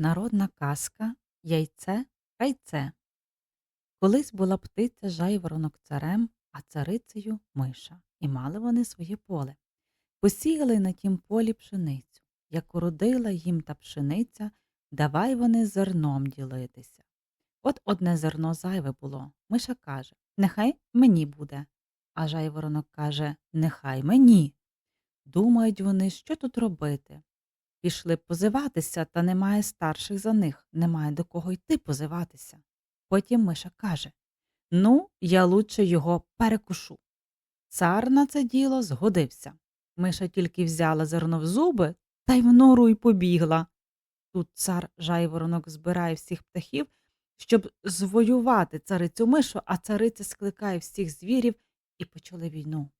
Народна казка Яйце райце. Колись була птиця жайворонок царем, а царицею миша, і мали вони своє поле. Посіяли на тім полі пшеницю. Як уродила їм та пшениця, давай вони зерном ділитися. От одне зерно зайве було. Миша каже Нехай мені буде. А жайворонок каже Нехай мені. Думають вони, що тут робити. Пішли позиватися, та немає старших за них, немає до кого йти позиватися. Потім Миша каже Ну, я лучше його перекушу. Цар на це діло згодився. Миша тільки взяла зерно в зуби та й в нору й побігла. Тут цар жайворонок збирає всіх птахів, щоб звоювати царицю мишу, а цариця скликає всіх звірів і почали війну.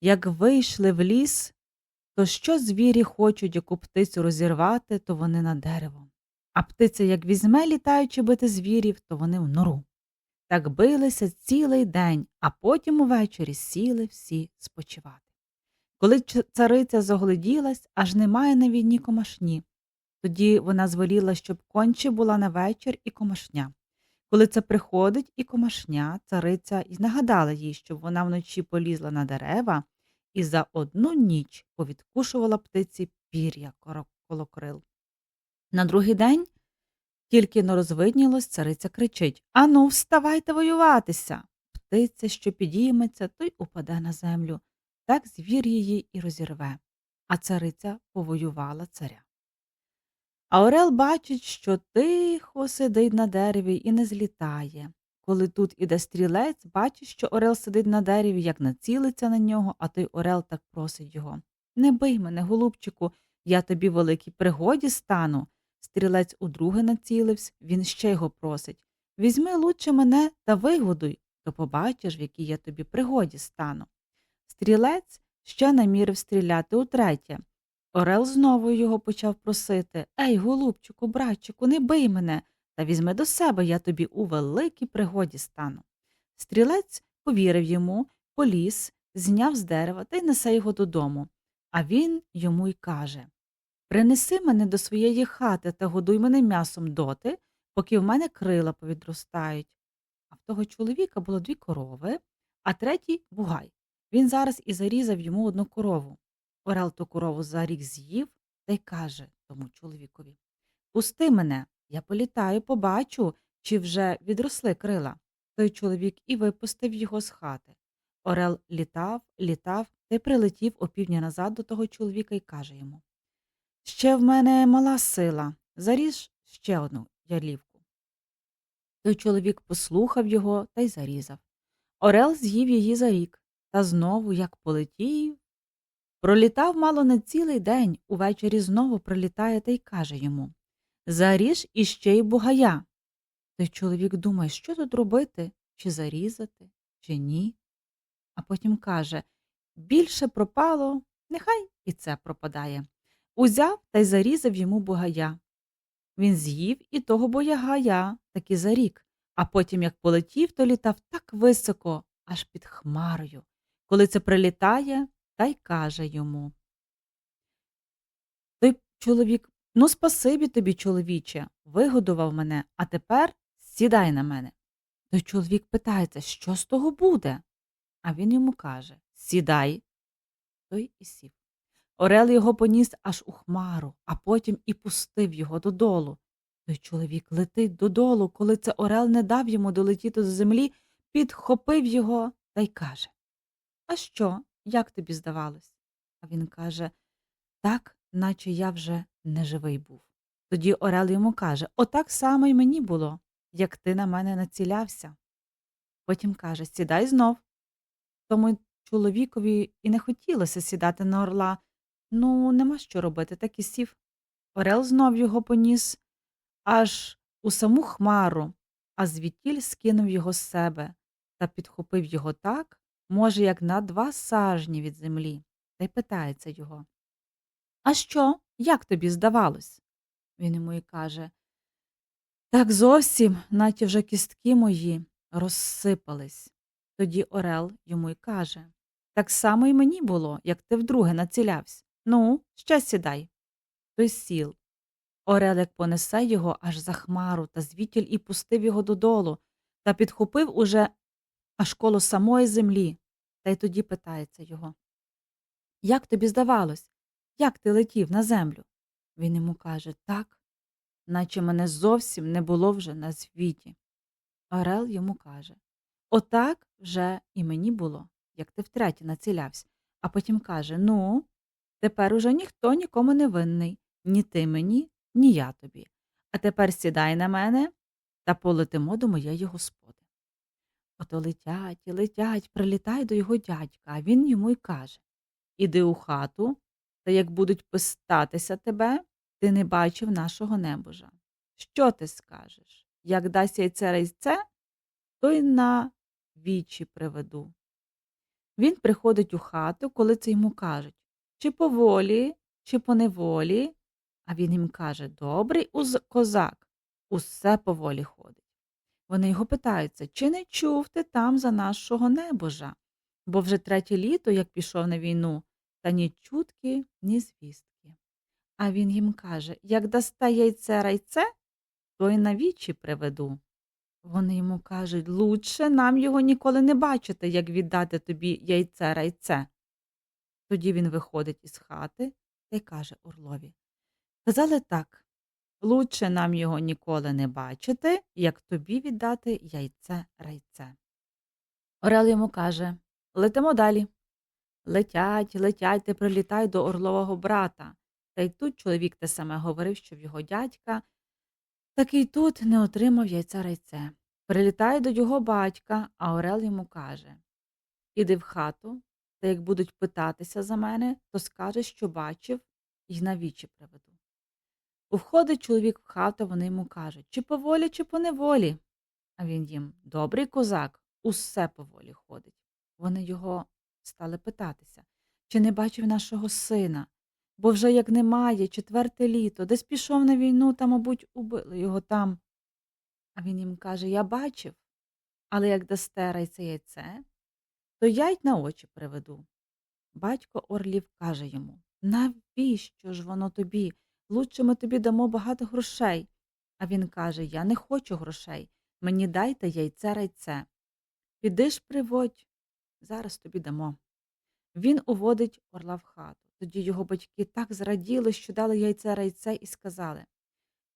Як вийшли в ліс, то що звірі хочуть яку птицю розірвати, то вони на дерево. А птиця, як візьме, літаючи бити звірів, то вони в нору. Так билися цілий день, а потім увечері сіли всі спочивати. Коли цариця загляділась, аж немає на війні комашні. Тоді вона звеліла, щоб конче була на вечір і комашня. Коли це приходить і комашня, цариця й нагадала їй, щоб вона вночі полізла на дерева і за одну ніч повідкушувала птиці пір'я коло крил. На другий день тільки но розвиднілось, цариця кричить Ану, вставайте воюватися. Птиця, що підійметься, той упаде на землю. Так звір її і розірве. А цариця повоювала царя. А Орел бачить, що тихо сидить на дереві і не злітає. Коли тут іде стрілець, бачить, що Орел сидить на дереві, як націлиться на нього, а той Орел так просить його Не бий мене, голубчику, я тобі великій пригоді стану. Стрілець удруге націлився, він ще його просить Візьми лучше мене та вигодуй, то побачиш, в якій я тобі пригоді стану. Стрілець ще намірив стріляти утретє. Орел знову його почав просити Ей, голубчику, братчику, не бий мене, та візьми до себе, я тобі у великій пригоді стану. Стрілець повірив йому, поліз, зняв з дерева та й несе його додому. А він йому й каже Принеси мене до своєї хати та годуй мене м'ясом доти, поки в мене крила повідростають. А в того чоловіка було дві корови, а третій бугай. Він зараз і зарізав йому одну корову. Орел ту корову за рік з'їв та й каже тому чоловікові Пусти мене, я політаю, побачу, чи вже відросли крила. Той чоловік і випустив його з хати. Орел літав, літав та й прилетів опівдня назад до того чоловіка і каже йому Ще в мене мала сила, заріж ще одну ялівку. Той чоловік послухав його та й зарізав. Орел з'їв її за рік, та знову, як полетів, Пролітав мало не цілий день, увечері знову прилітає та й каже йому Заріж іще й бугая. Той чоловік думає, що тут робити, чи зарізати, чи ні. А потім каже Більше пропало, нехай і це пропадає. Узяв та й зарізав йому бугая. Він з'їв і того боягая, таки за рік, а потім, як полетів, то літав так високо, аж під хмарою. Коли це прилітає, та й каже йому. Той чоловік ну, спасибі тобі, чоловіче, вигодував мене, а тепер сідай на мене. Той чоловік питається, що з того буде? А він йому каже Сідай. Той і сів. Орел його поніс аж у хмару, а потім і пустив його додолу. Той чоловік летить додолу, коли це Орел не дав йому долетіти до землі, підхопив його та й каже А що? Як тобі здавалось? А він каже так, наче я вже не живий був. Тоді Орел йому каже Отак само й мені було, як ти на мене націлявся. Потім каже Сідай знов. Тому чоловікові і не хотілося сідати на орла. Ну, нема що робити, так і сів. Орел знов його поніс аж у саму хмару, а звідтіль скинув його з себе та підхопив його так, може, як на два сажні від землі, та й питається його. А що, як тобі здавалось? Він йому й каже Так зовсім, наче вже кістки мої розсипались. Тоді Орел йому й каже Так само й мені було, як ти вдруге націлявся. Ну, ще сідай. Той сіл. Орел як понесе його аж за хмару та звітіль і пустив його додолу, та підхопив уже аж коло самої землі. Та й тоді питається його Як тобі здавалось, як ти летів на землю? Він йому каже Так, наче мене зовсім не було вже на світі. Орел йому каже Отак вже і мені було, як ти втретє націлявся, а потім каже Ну, тепер уже ніхто нікому не винний, ні ти мені, ні я тобі. А тепер сідай на мене та полетимо до моєї господи. Ото летять і летять, прилітай до його дядька, а він йому й каже Іди у хату, та як будуть пистатися тебе, ти не бачив нашого небожа. Що ти скажеш? Як дасть яйце рейце, то й на вічі приведу. Він приходить у хату, коли це йому кажуть чи поволі, чи по неволі, а він їм каже Добрий уз козак, усе поволі ходить. Вони його питаються, чи не чув ти там за нашого небожа? Бо вже третє літо, як пішов на війну, та ні чутки, ні звістки. А він їм каже Як дасте яйце райце, то й на вічі приведу. Вони йому кажуть Лучше нам його ніколи не бачити, як віддати тобі яйце райце. Тоді він виходить із хати та й каже Орлові Казали так Лучше нам його ніколи не бачити, як тобі віддати яйце райце. Орел йому каже Летимо далі. Летять, летять та прилітай до орлового брата. Та й тут чоловік те саме говорив, що в його дядька, такий тут не отримав яйця райце. Прилітає до його батька, а Орел йому каже Іди в хату, та як будуть питатися за мене, то скажеш, що бачив, і на вічі приведу. Входить чоловік в хату, вони йому кажуть, чи поволі, чи по неволі. А він їм добрий козак, усе поволі ходить. Вони його стали питатися, чи не бачив нашого сина, бо вже як немає, четверте літо, десь пішов на війну, та, мабуть, убили його там. А він їм каже Я бачив, але як дасте райце яйце, то я й на очі приведу. Батько Орлів каже йому Навіщо ж воно тобі? Лучше ми тобі дамо багато грошей. А він каже Я не хочу грошей. Мені дайте яйце райце. Піди ж приводь, зараз тобі дамо. Він уводить орла в хату. Тоді його батьки так зраділи, що дали яйце райце і сказали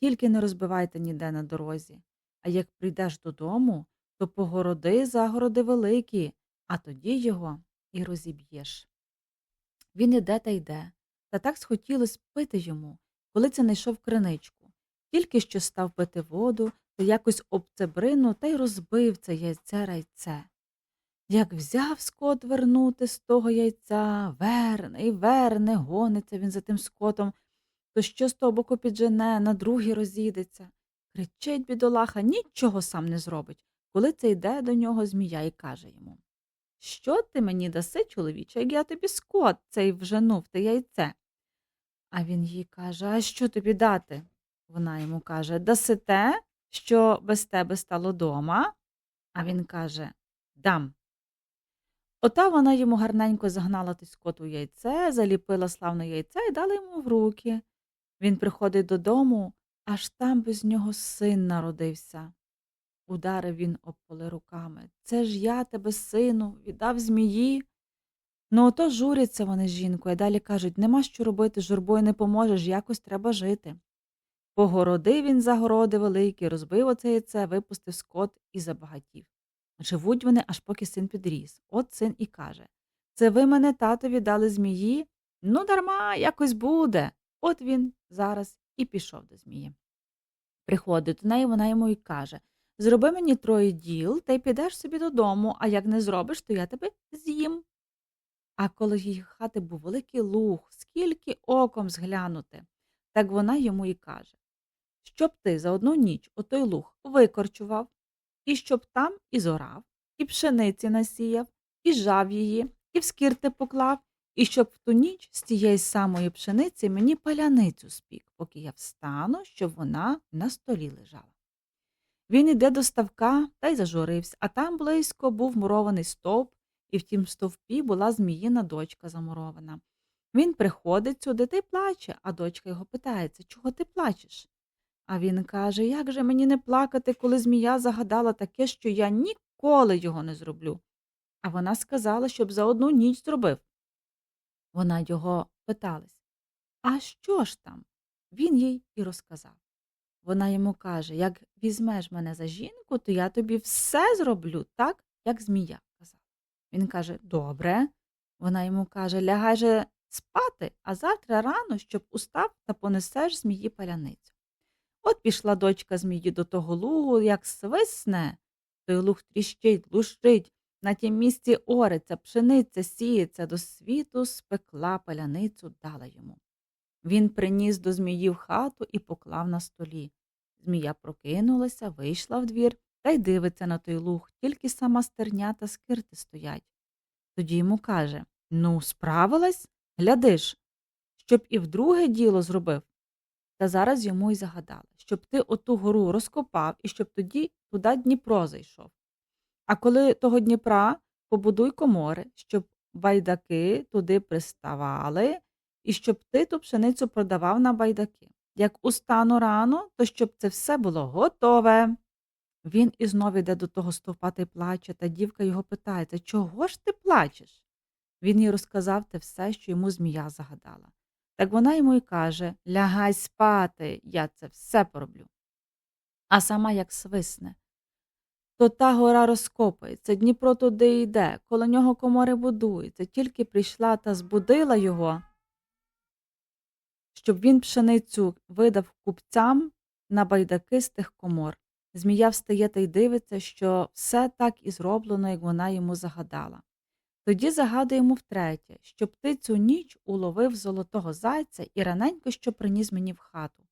Тільки не розбивайте ніде на дорозі, а як прийдеш додому, то погороди загороди великі, а тоді його і розіб'єш. Він іде та йде, та так схотілось пити йому, коли це знайшов криничку. Тільки що став пити воду, то якось обцебрину та й розбив це яйце райце. Як взяв скот вернути з того яйця, верне і верне, гониться він за тим скотом, то що з того боку піджене, на другий розійдеться. Кричить бідолаха, нічого сам не зробить, коли це йде до нього змія і каже йому Що ти мені даси, чоловіче, як я тобі скот цей вженув те яйце? А він їй каже А що тобі дати? Вона йому каже Даси те, що без тебе стало дома. А він каже Дам. Ота вона йому гарненько загнала той скот у яйце, заліпила славне яйце і дала йому в руки. Він приходить додому, аж там без нього син народився. Ударив він об поле руками. Це ж я тебе, сину, віддав змії. Ну, ото журяться вони з жінкою, далі кажуть нема що робити, журбою не поможеш, якось треба жити. Погородив він загороди великі, розбив оце яйце, випустив скот і забагатів. Живуть вони, аж поки син підріс. От син і каже Це ви мене татові дали змії? Ну, дарма, якось буде. От він зараз і пішов до змії. Приходить до неї, вона йому і каже Зроби мені троє діл, та й підеш собі додому, а як не зробиш, то я тебе з'їм. А коло її хати був великий луг, скільки оком зглянути. Так вона йому і каже Щоб ти за одну ніч отой луг викорчував, і щоб там і зорав, і пшениці насіяв, і жав її, і в скірти поклав, і щоб в ту ніч з тієї самої пшениці мені паляницю спік, поки я встану, щоб вона на столі лежала. Він іде до ставка та й зажурився, а там близько був мурований стовп, і в тім стовпі була зміїна дочка замурована. Він приходить сюди та й плаче, а дочка його питається, чого ти плачеш? А він каже, як же мені не плакати, коли змія загадала таке, що я ніколи його не зроблю. А вона сказала, щоб за одну ніч зробив. Вона його питалась, а що ж там? Він їй і розказав. Вона йому каже, як візьмеш мене за жінку, то я тобі все зроблю так, як змія казала. Він каже, добре. Вона йому каже, лягай же спати, а завтра рано, щоб устав та понесеш змії паляницю. От пішла дочка змії до того лугу, як свисне, той луг тріщить, лущить, на тім місці ориться, пшениця, сіється, до світу спекла паляницю, дала йому. Він приніс до змії в хату і поклав на столі. Змія прокинулася, вийшла в двір та й дивиться на той луг, тільки сама стерня та скирти стоять. Тоді йому каже Ну, справилась? Глядиш, щоб і вдруге діло зробив. Та зараз йому й загадали, щоб ти оту гору розкопав і щоб тоді туди Дніпро зайшов. А коли того Дніпра побудуй комори, щоб байдаки туди приставали, і щоб ти ту пшеницю продавав на байдаки. Як устану рано, то щоб це все було готове. Він і знов іде до того стовпа та й плаче, та дівка його питається, чого ж ти плачеш? Він їй розказав те все, що йому змія загадала. Так вона йому й каже Лягай спати, я це все пороблю. А сама як свисне. То та гора розкопується, Дніпро туди йде, коло нього комори будуються, тільки прийшла та збудила його, щоб він пшеницю видав купцям на байдаки з тих комор. Змія встає та й дивиться, що все так і зроблено, як вона йому загадала. Тоді загадує йому втретє, щоб ти цю ніч уловив золотого зайця і раненько що приніс мені в хату.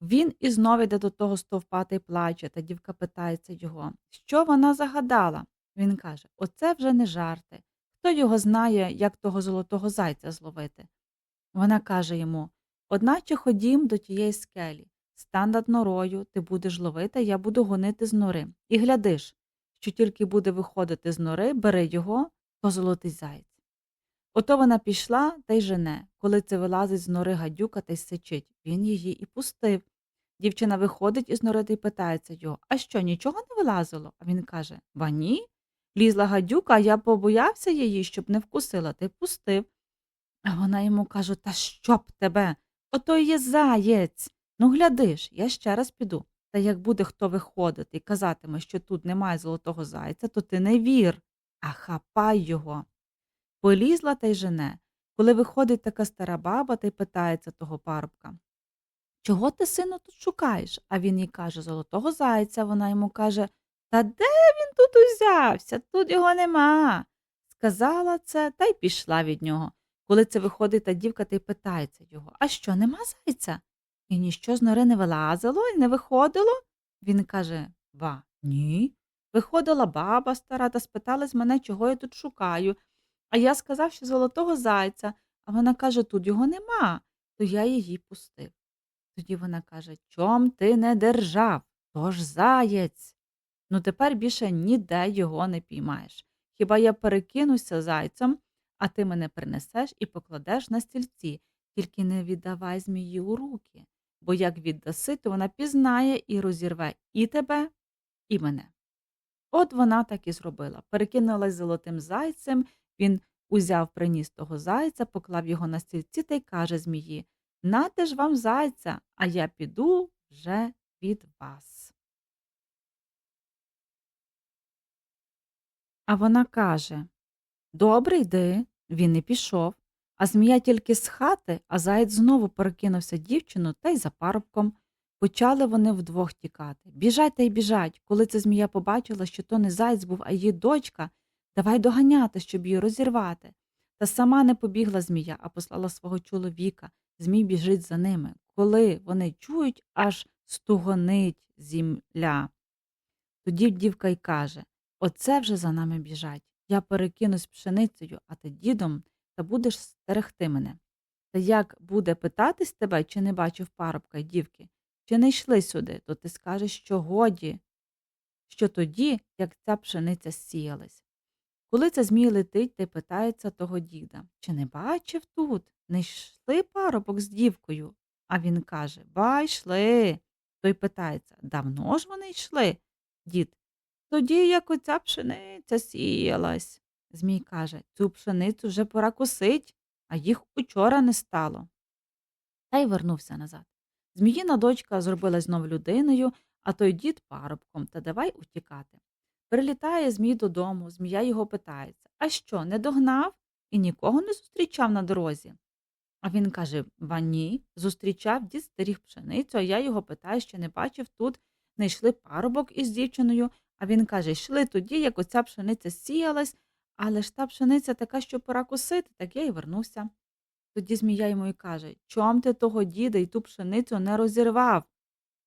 Він і знов іде до того стовпа та й плаче, та дівка питається його, що вона загадала. Він каже Оце вже не жарти. Хто його знає, як того золотого зайця зловити? Вона каже йому Одначе ходім до тієї скелі, стань над норою, ти будеш ловити, я буду гонити з нори. І глядиш, що тільки буде виходити з нори, бери його, то золотий заєць. Ото вона пішла та й жене. Коли це вилазить з нори гадюка та й сичить, він її і пустив. Дівчина виходить із нори та й питається його А що, нічого не вилазило? А він каже Ба ні. Лізла гадюка, а я побоявся її, щоб не вкусила, й пустив. А вона йому каже Та щоб тебе? Ото є заєць. Ну, глядиш, я ще раз піду. Та як буде хто виходити і казатиме, що тут немає золотого зайця, то ти не вір, а хапай його. Полізла та й жене. Коли виходить така стара баба та й питається того парубка Чого ти, сину, тут шукаєш? А він їй каже Золотого зайця. Вона йому каже Та де він тут узявся? Тут його нема. Сказала це та й пішла від нього. Коли це виходить та дівка та й питається його А що, нема зайця? І ніщо з нори не вилазило і не виходило? Він каже Ба, ні. Виходила баба стара та спитала з мене, чого я тут шукаю. А я сказав, що золотого зайця, а вона каже, тут його нема, то я її пустив. Тоді вона каже Чом ти не держав? Тож заєць. Ну тепер більше ніде його не піймаєш. Хіба я перекинуся зайцем, а ти мене принесеш і покладеш на стільці, тільки не віддавай змії у руки, бо як віддаси, то вона пізнає і розірве і тебе, і мене. От вона так і зробила. Перекинулась золотим зайцем, він узяв приніс того зайця, поклав його на стільці та й каже змії Нате ж вам зайця, а я піду вже від вас. А вона каже Добре йди. Він і пішов. А змія тільки з хати, а заєць знову перекинувся дівчину та й за парубком. Почали вони вдвох тікати. Біжать та й біжать. Коли ця змія побачила, що то не заєць був, а її дочка, давай доганяти, щоб її розірвати. Та сама не побігла змія, а послала свого чоловіка. Змій біжить за ними. Коли вони чують, аж стугонить земля. Тоді дівка й каже Оце вже за нами біжать. Я перекинусь пшеницею, а ти дідом, та будеш стерегти мене. Та як буде питатись тебе, чи не бачив парубка й дівки, чи не йшли сюди, то ти скажеш, що годі, що тоді, як ця пшениця сіялась. Коли це змій летить й питається того діда, чи не бачив тут, не йшли парубок з дівкою? А він каже Ба йшли. Той питається Давно ж вони йшли? Дід. Тоді, як оця пшениця сіялась. Змій каже Цю пшеницю вже пора косить, а їх учора не стало. Та й вернувся назад. Зміїна дочка зробилась знов людиною, а той дід парубком, та давай утікати. Прилітає Змій додому, змія його питається А що, не догнав і нікого не зустрічав на дорозі? А він каже Ба ні, зустрічав дід стеріг пшеницю, а я його питаю, що не бачив тут, не йшли парубок із дівчиною, а він каже йшли тоді, як оця пшениця сіялась, але ж та пшениця така, що пора косити, так я й вернувся. Тоді змія йому й каже Чом ти того діда й ту пшеницю не розірвав?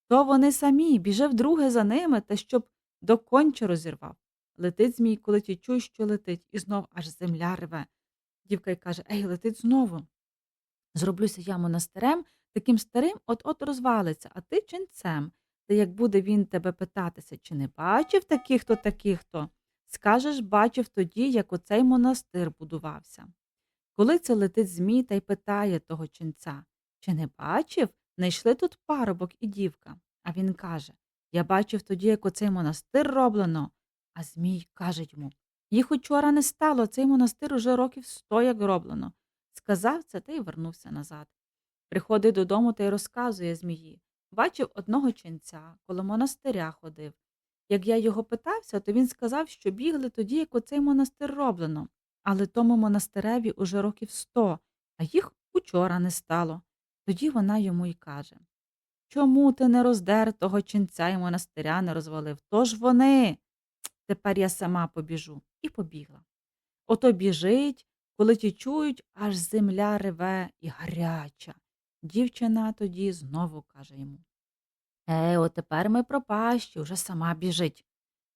То вони самі, біжи вдруге за ними, та щоб до конче розірвав. Летить змій, коли ті чує, що летить, і знов аж земля реве. Дівка й каже Ей, летить знову. Зроблюся я монастирем, таким старим от-от розвалиться, а ти ченцем. Та як буде він тебе питатися, чи не бачив таких-то, таких-то, скажеш, бачив тоді, як оцей монастир будувався. Коли це летить змій та й питає того ченця, чи не бачив, не йшли тут парубок і дівка. А він каже Я бачив тоді, як оцей монастир роблено. А Змій каже йому Їх учора не стало, цей монастир уже років сто як роблено. Сказав це та й вернувся назад. Приходить додому та й розказує Змії Бачив одного ченця, коло монастиря ходив. Як я його питався, то він сказав, що бігли тоді, як оцей монастир роблено, але тому монастиреві уже років сто, а їх учора не стало. Тоді вона йому й каже Чому ти не роздер того ченця і монастиря не розвалив? То ж вони. Тепер я сама побіжу. І побігла. Ото біжить, коли ті чують, аж земля реве і гаряча. Дівчина тоді знову каже йому Ей, от тепер ми пропащі, уже сама біжить.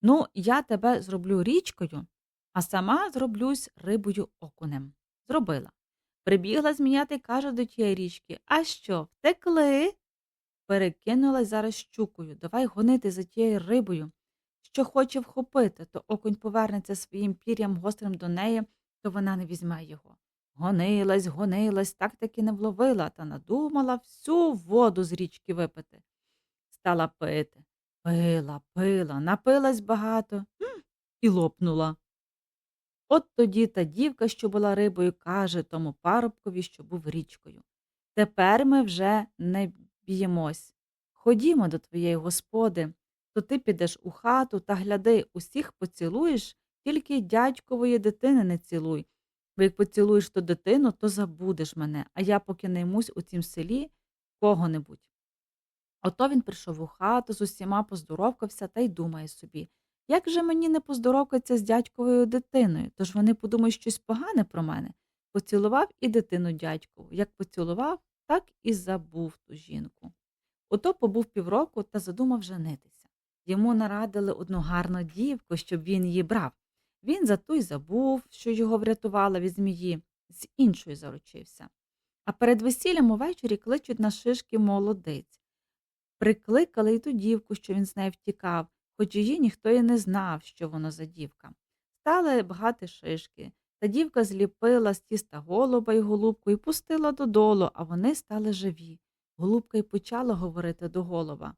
Ну, я тебе зроблю річкою, а сама зроблюсь рибою окунем. Зробила. Прибігла й каже до тієї річки А що, втекли? Перекинулась зараз щукою. Давай гонити за тією рибою. Що хоче вхопити, то окунь повернеться своїм пір'ям гострим до неї, то вона не візьме його. Гонилась, гонилась, так таки не вловила, та надумала всю воду з річки випити. Стала пити. Пила, пила, напилась багато і лопнула. От тоді та дівка, що була рибою, каже тому парубкові, що був річкою. Тепер ми вже не б'ємось. Ходімо до твоєї господи, то ти підеш у хату та гляди, усіх поцілуєш, тільки дядькової дитини не цілуй. Бо як поцілуєш ту дитину, то забудеш мене, а я поки наймусь у цім селі кого-небудь. Ото він прийшов у хату, з усіма поздоровкався та й думає собі, як же мені не поздоровкаться з дядьковою дитиною, тож вони подумають щось погане про мене. Поцілував і дитину дядькову. Як поцілував, так і забув ту жінку. Ото побув півроку та задумав женитися. Йому нарадили одну гарну дівку, щоб він її брав. Він за ту й забув, що його врятувала від змії, з іншою заручився. А перед весіллям увечері кличуть на шишки молодиць. Прикликали й ту дівку, що він з нею втікав, хоч її ніхто і не знав, що воно за дівка. Стали багати шишки, та дівка зліпила з тіста голуба й голубку і пустила додолу, а вони стали живі. Голубка й почала говорити до голуба.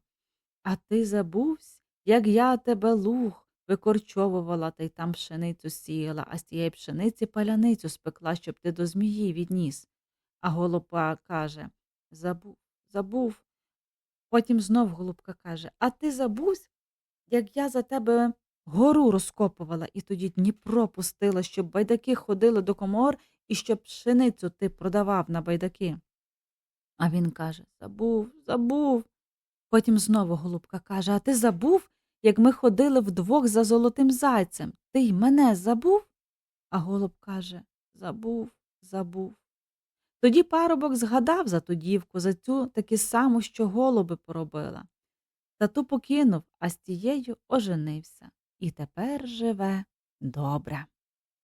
А ти забувсь, як я тебе луг викорчовувала та й там пшеницю сіяла, а з тієї пшениці паляницю спекла, щоб ти до змії відніс. А голуба каже Забув, забув. Потім знов голубка каже А ти забувсь, як я за тебе гору розкопувала, і тоді Дніпро пустила, щоб байдаки ходили до комор і щоб пшеницю ти продавав на байдаки. А він каже Забув, забув. Потім знову голубка каже А ти забув, як ми ходили вдвох за золотим зайцем. Ти й мене забув? А голуб каже Забув, забув. Тоді парубок згадав за ту дівку, за цю таки саму, що голуби поробила. Та ту покинув, а з тією оженився. І тепер живе добре.